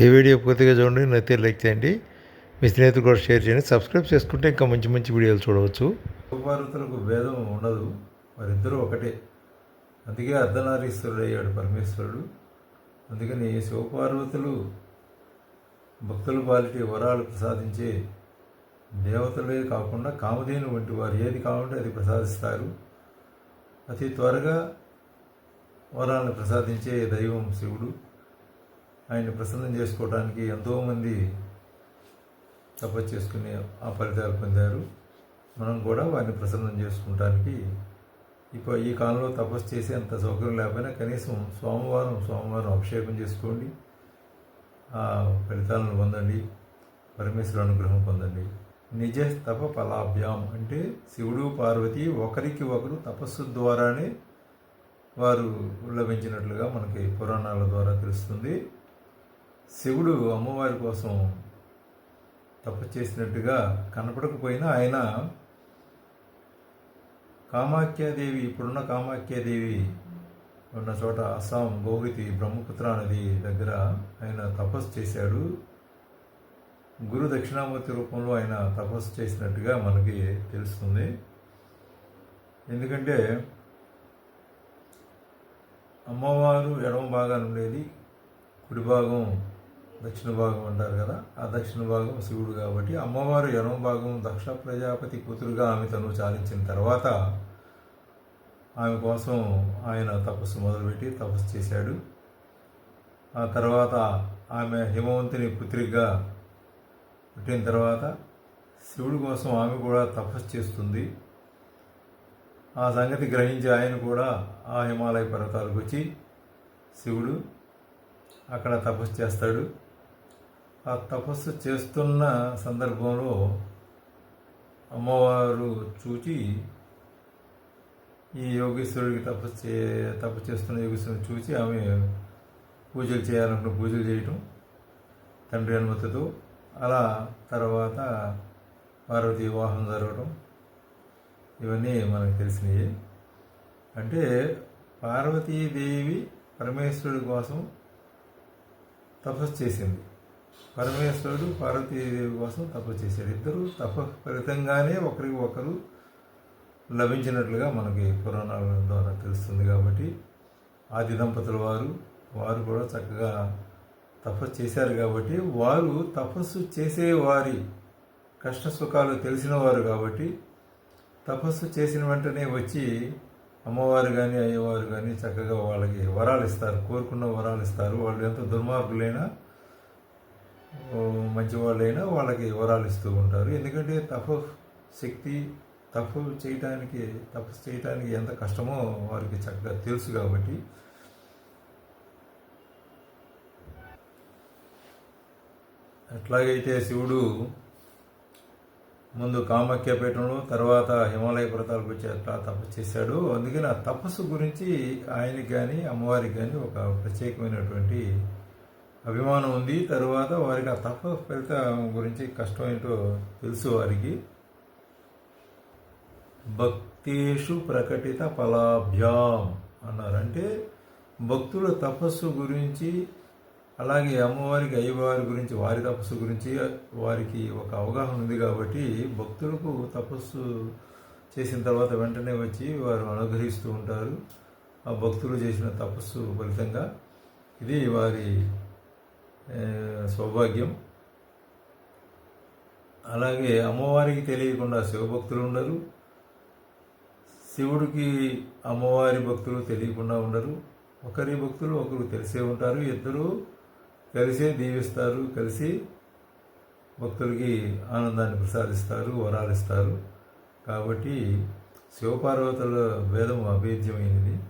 ఏ video పూర్తిగా చూడండి నచ్చితే లైక్ చేయండి. మీ స్నేహితులు కూడా షేర్ చేయండి. సబ్స్క్రైబ్ చేసుకుంటే ఇంకా మంచి మంచి వీడియోలు చూడవచ్చు. శివపార్వతులకు భేదం ఉండదు. వారిద్దరూ ఒకటే. అందుకే అర్ధనారీశ్వరుడు అయ్యాడు పరమేశ్వరుడు. అందుకని శివపార్వతులు భక్తుల పాలిటి వరాలు ప్రసాదించే దేవతలే కాకుండా కామధేను వంటి వారు ఏది కావాలంటే అది ప్రసాదిస్తారు. అతి త్వరగా వరాలను ప్రసాదించే దైవం శివుడు. ఆయన్ని ప్రసన్నం చేసుకోవడానికి ఎంతోమంది తపస్సు చేసుకుని ఆ ఫలితాలు పొందారు. మనం కూడా వారిని ప్రసన్నం చేసుకుంటానికి ఇప్పుడు ఈ కాలంలో తపస్సు చేసే అంత సౌకర్యం లేకపోయినా కనీసం సోమవారం సోమవారం అభిషేకం చేసుకోండి. ఆ ఫలితాలను పొందండి. పరమేశ్వర అనుగ్రహం పొందండి. నిజ తప ఫలాభ్యాం అంటే శివుడు పార్వతి ఒకరికి ఒకరు తపస్సు ద్వారానే వారు లభించినట్లుగా మనకి పురాణాల ద్వారా తెలుస్తుంది. శివుడు అమ్మవారి కోసం తపస్సు చేసినట్టుగా కనపడకపోయినా ఆయన కామాఖ్యాదేవి ఇప్పుడున్న కామాఖ్యాదేవి ఉన్న చోట అస్సాం గోగితి బ్రహ్మపుత్ర నది దగ్గర ఆయన తపస్సు చేశాడు. గురు దక్షిణామూర్తి రూపంలో ఆయన తపస్సు చేసినట్టుగా మనకి తెలుస్తుంది. ఎందుకంటే అమ్మవారు ఎడమ భాగాలు ఉండేది కుడి భాగం దక్షిణ భాగం అంటారు కదా ఆ దక్షిణ భాగం శివుడు కాబట్టి అమ్మవారు ఎడమ భాగం దక్షిణ ప్రజాపతి కూతురుగా ఆమె తను చాలించిన తర్వాత ఆమె కోసం ఆయన తపస్సు మొదలుపెట్టి తపస్సు చేశాడు. ఆ తర్వాత ఆమె హిమవంతుని పుత్రిగా పుట్టిన తర్వాత శివుడి కోసం ఆమె కూడా తపస్సు చేస్తుంది. ఆ సంగతి గ్రహించి ఆయన కూడా ఆ హిమాలయ పర్వతాలకు వచ్చి శివుడు అక్కడ తపస్సు చేస్తాడు. ఆ తపస్సు చేస్తున్న సందర్భంలో అమ్మవారు చూచి ఈ యోగేశ్వరుడికి తపస్సు చే తపస్సు చేస్తున్న యోగేశ్వరుని చూసి ఆమె పూజలు చేయాలనుకున్న పూజలు చేయటం తండ్రి అనుమతితో. అలా తర్వాత పార్వతి వివాహం జరగడం ఇవన్నీ మనకు తెలిసినవి అంటే పార్వతీదేవి పరమేశ్వరుడి కోసం తపస్సు చేసింది. పరమేశ్వరుడు పార్వతీదేవి కోసం తపస్సు చేశారు. ఇద్దరు తప ఫలితంగానే ఒకరికి ఒకరు లభించినట్లుగా మనకి పురాణాల ద్వారా తెలుస్తుంది కాబట్టి ఆది దంపతుల వారు వారు కూడా చక్కగా తపస్సు చేశారు కాబట్టి వారు తపస్సు చేసేవారి కష్ట సుఖాలు తెలిసినవారు కాబట్టి తపస్సు చేసిన వెంటనే వచ్చి అమ్మవారు కానీ అయ్యవారు కానీ చక్కగా వాళ్ళకి వరాలు ఇస్తారు కోరుకున్న వరాలు ఇస్తారు. వాళ్ళు ఎంత దుర్మార్గులైనా మంచి వాళ్ళైనా వాళ్ళకి వివరాలు ఇస్తూ ఉంటారు. ఎందుకంటే తప శక్తి తప్పు చేయటానికి తపస్సు చేయటానికి ఎంత కష్టమో వారికి చక్కగా తెలుసు కాబట్టి. ఎట్లాగైతే శివుడు ముందు కామాఖ్యపీఠంలో తర్వాత హిమాలయ పర్వతాలకు వచ్చి అట్లా తపస్సు చేశాడు. అందుకని ఆ తపస్సు గురించి ఆయనకి కానీ అమ్మవారికి కానీ ఒక ప్రత్యేకమైనటువంటి అభిమానం ఉంది. తరువాత వారికి ఆ తప ఫలితం గురించి కష్టం ఏంటో తెలుసు వారికి. భక్తేషు ప్రకటిత ఫలాభ్యాం అన్నారు. అంటే భక్తుల తపస్సు గురించి అలాగే అమ్మవారికి అయ్యవారి గురించి వారి తపస్సు గురించి వారికి ఒక అవగాహన ఉంది కాబట్టి భక్తులకు తపస్సు చేసిన తర్వాత వెంటనే వచ్చి వారు అనుగ్రహిస్తూ ఉంటారు. ఆ భక్తులు చేసిన తపస్సు ఫలితంగా ఇది వారి సౌభాగ్యం. అలాగే అమ్మవారికి తెలియకుండా శివభక్తులు ఉండరు. శివుడికి అమ్మవారి భక్తులు తెలియకుండా ఉండరు. ఒకరి భక్తులు ఒకరు తెలిసే ఉంటారు. ఇద్దరు కలిసే దీవిస్తారు. కలిసి భక్తులకి ఆనందాన్ని ప్రసాదిస్తారు వరాలిస్తారు. కాబట్టి శివపార్వతుల భేదం అభేద్యమైనది.